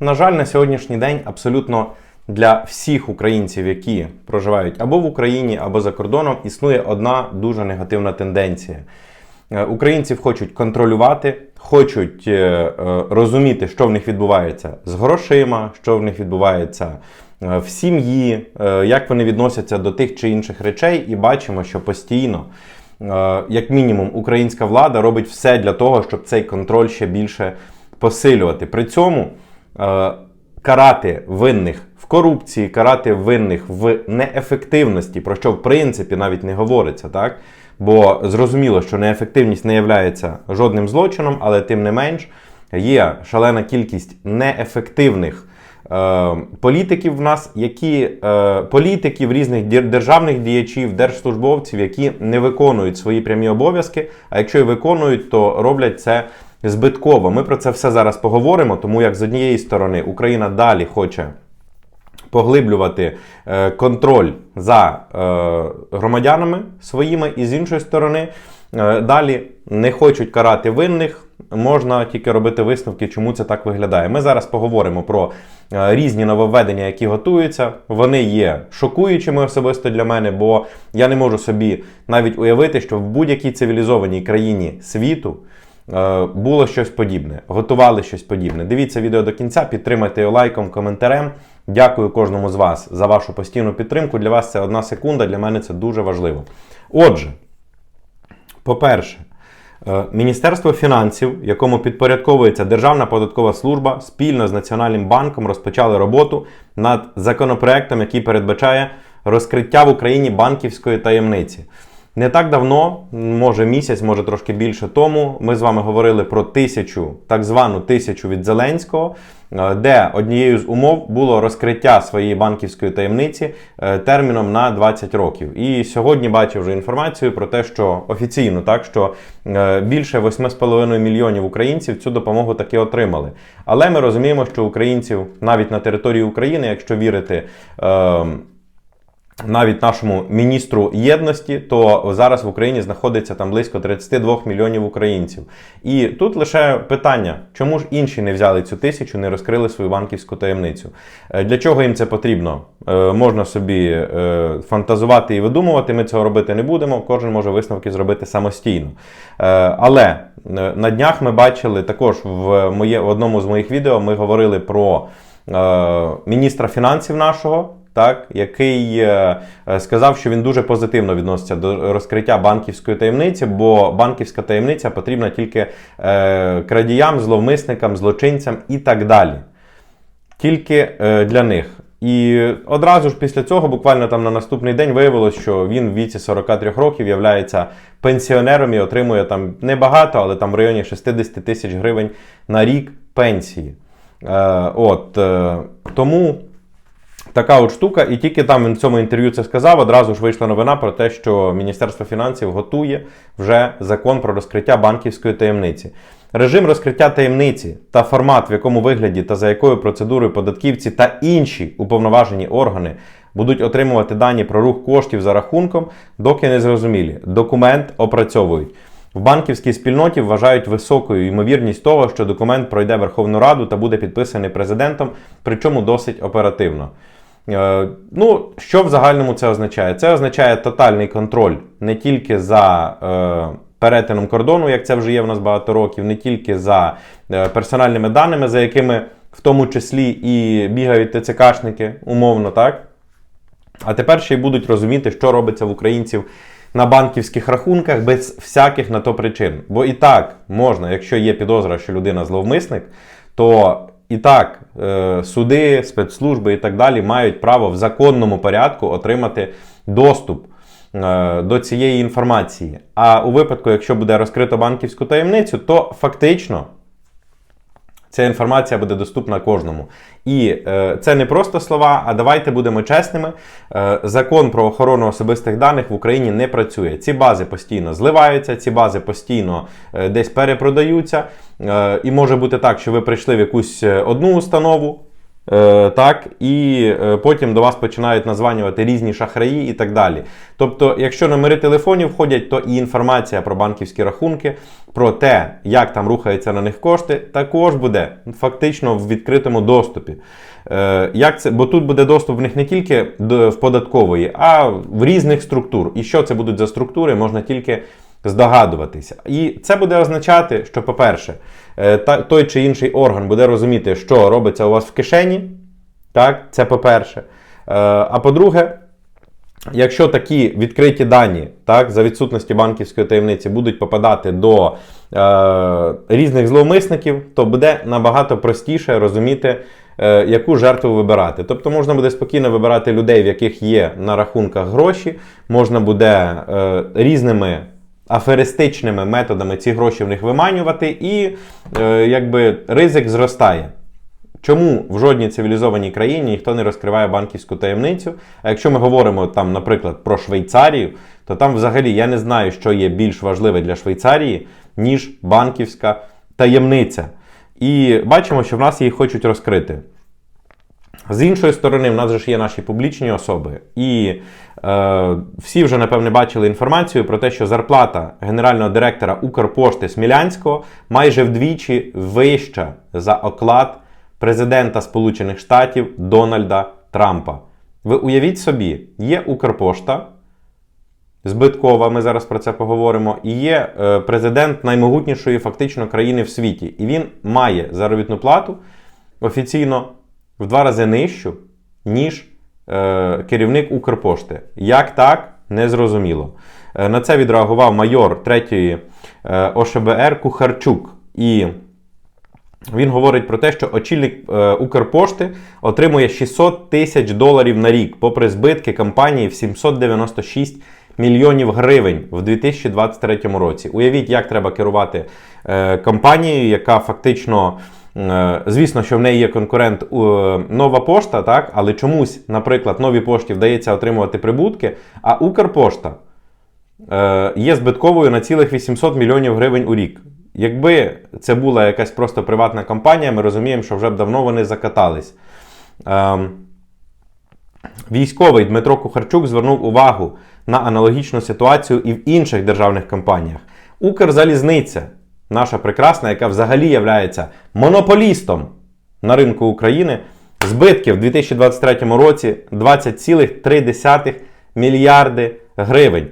На жаль, на сьогоднішній день абсолютно для всіх українців, які проживають або в Україні, або за кордоном, існує одна дуже негативна тенденція. Е, Українців хочуть контролювати, хочуть е, е, розуміти, що в них відбувається з грошима, що в них відбувається в сім'ї, як вони відносяться до тих чи інших речей, і бачимо, що постійно, як мінімум, українська влада робить все для того, щоб цей контроль ще більше посилювати. При цьому карати винних в корупції, карати винних в неефективності, про що в принципі навіть не говориться, так? Бо зрозуміло, що неефективність не є жодним злочином, але тим не менш є шалена кількість неефективних е, політиків в нас, які е, політиків, різних державних діячів, держслужбовців, які не виконують свої прямі обов'язки. А якщо і виконують, то роблять це збитково. Ми про це все зараз поговоримо, тому як з однієї сторони Україна далі хоче поглиблювати е, контроль за е, громадянами своїми, і з іншої сторони, е, далі не хочуть карати винних. Можна тільки робити висновки, чому це так виглядає. Ми зараз поговоримо про різні нововведення, які готуються. Вони є шокуючими особисто для мене, бо я не можу собі навіть уявити, що в будь-якій цивілізованій країні світу було щось подібне, готували щось подібне. Дивіться відео до кінця, підтримайте його лайком, коментарем. Дякую кожному з вас за вашу постійну підтримку. Для вас це одна секунда, для мене це дуже важливо. Отже, по-перше, е, Міністерство фінансів, якому підпорядковується Державна податкова служба, спільно з Національним банком розпочали роботу над законопроектом, який передбачає розкриття в Україні банківської таємниці. Не так давно, може місяць, може трошки більше тому, ми з вами говорили про тисячу, так звану тисячу від Зеленського, е, де однією з умов було розкриття своєї банківської таємниці е, терміном на 20 років. І сьогодні бачив вже інформацію про те, що офіційно так, що е, більше 8,5 мільйонів українців цю допомогу таки отримали. Але ми розуміємо, що українців навіть на території України, якщо вірити. Навіть нашому міністру єдності, то зараз в Україні знаходиться там близько 32 мільйонів українців. І тут лише питання, чому ж інші не взяли цю тисячу, не розкрили свою банківську таємницю? Е, Для чого їм це потрібно? Е, Можна собі е, фантазувати і видумувати. Ми цього робити не будемо. Кожен може висновки зробити самостійно. Але на днях ми бачили також в моє в одному з моїх відео. Ми говорили про міністра фінансів нашого так, який е, е, сказав, що він дуже позитивно відноситься до розкриття банківської таємниці, бо банківська таємниця потрібна тільки е, крадіям, зловмисникам, злочинцям і так далі. Тільки для них. І одразу ж після цього, буквально там на наступний день, виявилось, що він в віці 43 років являється пенсіонером і отримує там небагато, але там в районі 60 тисяч гривень на рік пенсії. Е, от, е, тому така от штука, і тільки там він в цьому інтерв'ю це сказав. Одразу ж вийшла новина про те, що Міністерство фінансів готує вже закон про розкриття банківської таємниці. Режим розкриття таємниці та формат, в якому вигляді та за якою процедурою податківці та інші уповноважені органи будуть отримувати дані про рух коштів за рахунком, доки не зрозумілі. Документ опрацьовують. В банківській спільноті вважають високою ймовірність того, що документ пройде Верховну Раду та буде підписаний президентом, причому досить оперативно. Е, Ну, що в загальному це означає? Це означає тотальний контроль не тільки за е, перетином кордону, як це вже є в нас багато років, не тільки за е, персональними даними, за якими в тому числі і бігають ТЦКшники, умовно, так? А тепер ще й будуть розуміти, що робиться в українців на банківських рахунках без всяких на то причин. Бо і так можна, якщо є підозра, що людина зловмисник, то і так е, суди, спецслужби і так далі мають право в законному порядку отримати доступ е, до цієї інформації. А у випадку, якщо буде розкрито банківську таємницю, то фактично Ця інформація буде доступна кожному. І е, це не просто слова, а давайте будемо чесними. Е, закон про охорону особистих даних в Україні не працює. Ці бази постійно зливаються, ці бази постійно е, десь перепродаються. Е, і може бути так, що ви прийшли в якусь е, одну установу. Е, так, і е, потім до вас починають названювати різні шахраї і так далі. Тобто, якщо номери телефонів входять, то і інформація про банківські рахунки, про те, як там рухаються на них кошти, також буде фактично в відкритому доступі. Е, як це? Бо тут буде доступ в них не тільки в податкової, а в різних структур. І що це будуть за структури, можна тільки здогадуватися. І це буде означати, що, по-перше, е, той чи інший орган буде розуміти, що робиться у вас в кишені. Так, це по-перше. Е, А по-друге, якщо такі відкриті дані, так, за відсутності банківської таємниці, будуть попадати до е, різних зловмисників, то буде набагато простіше розуміти, е, яку жертву вибирати. Тобто можна буде спокійно вибирати людей, в яких є на рахунках гроші, можна буде е, різними аферистичними методами ці гроші в них виманювати, і е, якби ризик зростає. Чому в жодній цивілізованій країні ніхто не розкриває банківську таємницю? А якщо ми говоримо там, наприклад, про Швейцарію, то там взагалі я не знаю, що є більш важливе для Швейцарії, ніж банківська таємниця. І бачимо, що в нас її хочуть розкрити. З іншої сторони, в нас же ж є наші публічні особи, і е, всі вже напевне бачили інформацію про те, що зарплата генерального директора Укрпошти Смілянського майже вдвічі вища за оклад президента Сполучених Штатів Дональда Трампа. Ви уявіть собі, є Укрпошта, збиткова, ми зараз про це поговоримо, і є е, президент наймогутнішої фактично країни в світі. І він має заробітну плату офіційно в два рази нижчу, ніж е, керівник Укрпошти. Як так, незрозуміло. Е, на це відреагував майор 3-ї е, ОШБР Кухарчук. І він говорить про те, що очільник е, Укрпошти отримує 600 тисяч доларів на рік, попри збитки компанії в 796 мільйонів гривень в 2023 році. Уявіть, як треба керувати е, компанією, яка фактично. Е, Звісно, що в неї є конкурент е, нова пошта, так? але чомусь, наприклад, новій пошті вдається отримувати прибутки, а Укрпошта е, є збитковою на цілих 800 мільйонів гривень у рік. Якби це була якась просто приватна компанія, ми розуміємо, що вже б давно вони закатались. Ем, Військовий Дмитро Кухарчук звернув увагу на аналогічну ситуацію і в інших державних компаніях. Укрзалізниця, наша прекрасна, яка взагалі є монополістом на ринку України, збитки в 2023 році 20,3 мільярди гривень.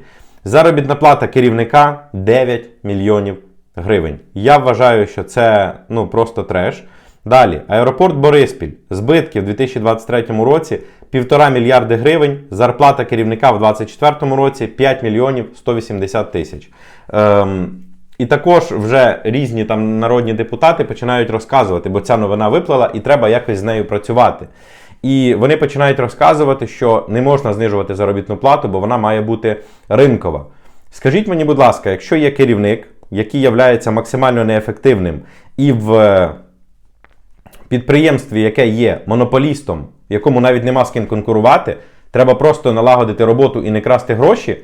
Заробітна плата керівника 9 мільйонів гривень. Я вважаю, що це ну, просто треш. Далі, аеропорт Бориспіль. Збитки в 2023 році 1,5 мільярди гривень. Зарплата керівника в 2024 році 5 мільйонів 180 тисяч. Ем, і також вже різні там народні депутати починають розказувати, бо ця новина виплила, і треба якось з нею працювати. І вони починають розказувати, що не можна знижувати заробітну плату, бо вона має бути ринкова. Скажіть мені, будь ласка, якщо є керівник, який є максимально неефективним, і в підприємстві, яке є монополістом, якому навіть нема з ким конкурувати, треба просто налагодити роботу і не красти гроші.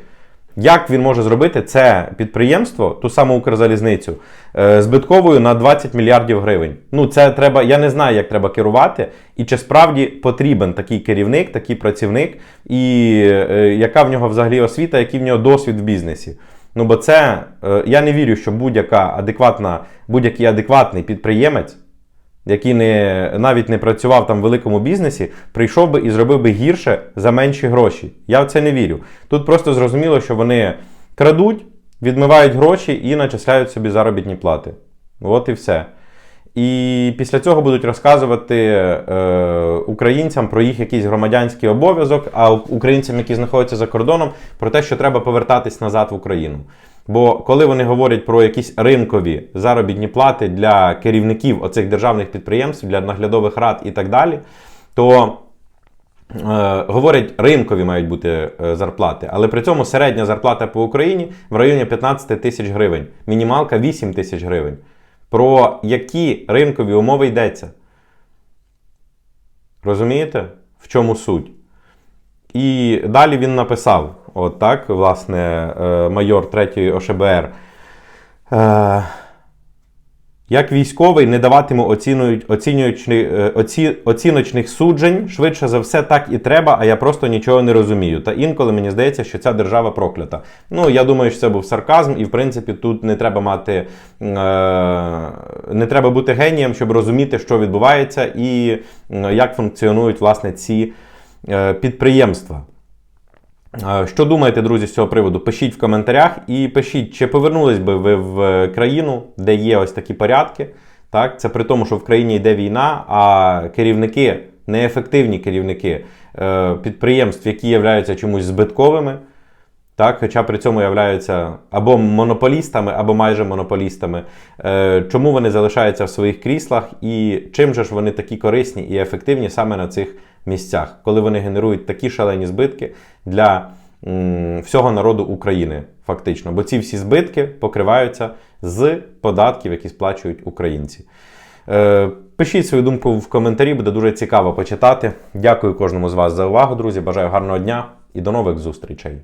Як він може зробити це підприємство, ту саму Укрзалізницю, е, збитковою на 20 мільярдів гривень? Ну, це треба, я не знаю, як треба керувати, і чи справді потрібен такий керівник, такий працівник, і е, яка в нього взагалі освіта, який в нього досвід в бізнесі. Ну, бо це е, я не вірю, що будь-яка адекватна, будь-який адекватний підприємець, який не, навіть не працював там в великому бізнесі, прийшов би і зробив би гірше за менші гроші. Я в це не вірю. Тут просто зрозуміло, що вони крадуть, відмивають гроші і начисляють собі заробітні плати. От і все. І після цього будуть розказувати е, українцям про їх якийсь громадянський обов'язок, а українцям, які знаходяться за кордоном, про те, що треба повертатись назад в Україну. Бо коли вони говорять про якісь ринкові заробітні плати для керівників оцих державних підприємств, для наглядових рад і так далі, то е, говорять, ринкові мають бути е, зарплати, але при цьому середня зарплата по Україні в районі 15 тисяч гривень, мінімалка 8 тисяч гривень. Про які ринкові умови йдеться? Розумієте, в чому суть? І далі він написав: от так, власне, е, майор 3 ОШБР. Е, Як військовий не даватиму е, оці, оціночних суджень, швидше за все, так і треба, а я просто нічого не розумію. Та інколи мені здається, що ця держава проклята. Ну, я думаю, що це був сарказм, і в принципі тут не треба мати, не треба бути генієм, щоб розуміти, що відбувається і як функціонують власне ці підприємства. Е, Що думаєте, друзі, з цього приводу? Пишіть в коментарях і пишіть, чи повернулись би ви в країну, де є ось такі порядки. Так? Це при тому, що в країні йде війна, а керівники, неефективні керівники е, підприємств, які являються чомусь збитковими, так, хоча при цьому являються або монополістами, або майже монополістами. Е, чому вони залишаються в своїх кріслах і чим же ж вони такі корисні і ефективні саме на цих місцях, коли вони генерують такі шалені збитки для м, всього народу України, фактично. Бо ці всі збитки покриваються з податків, які сплачують українці. Е, Пишіть свою думку в коментарі, буде дуже цікаво почитати. Дякую кожному з вас за увагу, друзі. Бажаю гарного дня і до нових зустрічей.